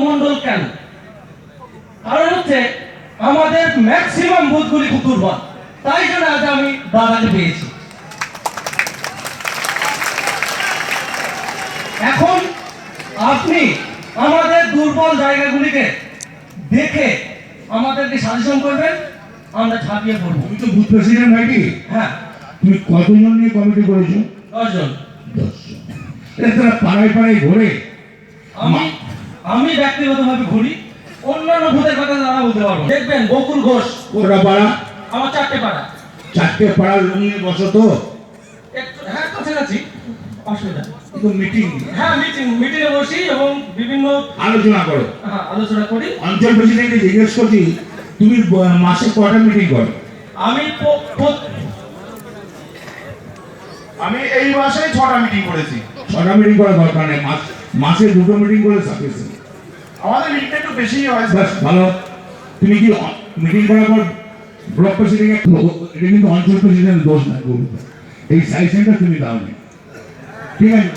মন্ডল কেন? কারণ হচ্ছে আমাদের ম্যাক্সিমাম বুথগুলি খুব দুর্বল। তাই জন্য আজ আমি দাদাকে পেয়েছি। এখন আপনি আমাদের দুর্বল জায়গাগুলিকে দেখে আমাদেরকে সাজেশন করবেন আমরা ঝাঁপিয়ে পড়ব। তুমি তো বুথ প্রেসিডেন্ট নাকি হ্যাঁ। তুমি কতজন নিয়ে কমিটি করেছ? দশজন। দশজন। এটা তারা পাড়ায় পাড়ায় ঘোরে। আমি আমি ব্যক্তিগতভাবে ঘুরি অন্যান্য ভূতের কথা তারা বলতে পারব দেখবেন বকুল ঘোষ। ওরা পাড়া? আমার চারটে পাড়া। চারটে পাড়ার লোক নিয়ে বসো তো একটু হ্যাঁ কাছাকাছি অসুবিধা কিন্তু মিটিং হ্যাঁ মিটিং মিটিংয়ে বসি এবং বিভিন্ন আলোচনা করো। হ্যাঁ, আলোচনা করি। অঞ্চল প্রেসিডেন্টকে জিজ্ঞেস করছি তুমি মাসে কটা মিটিং করো? আমি এই মাসে ছটা মিটিং করেছি। ছটা মিটিং করা দরকার নেই মাস মাসে দুটো মিটিং করে সাফিসিয়েন্ট আমাদের মিটিংটা একটু বেশি হয় বাস ভালো। তুমি কি মিটিং করার পর ব্লক প্রেসিডেন্ট এটা কিন্তু অঞ্চল প্রেসিডেন্ট দোষ না এই সাইসেন্টটা তুমি দাও নি। ঠিক আছে?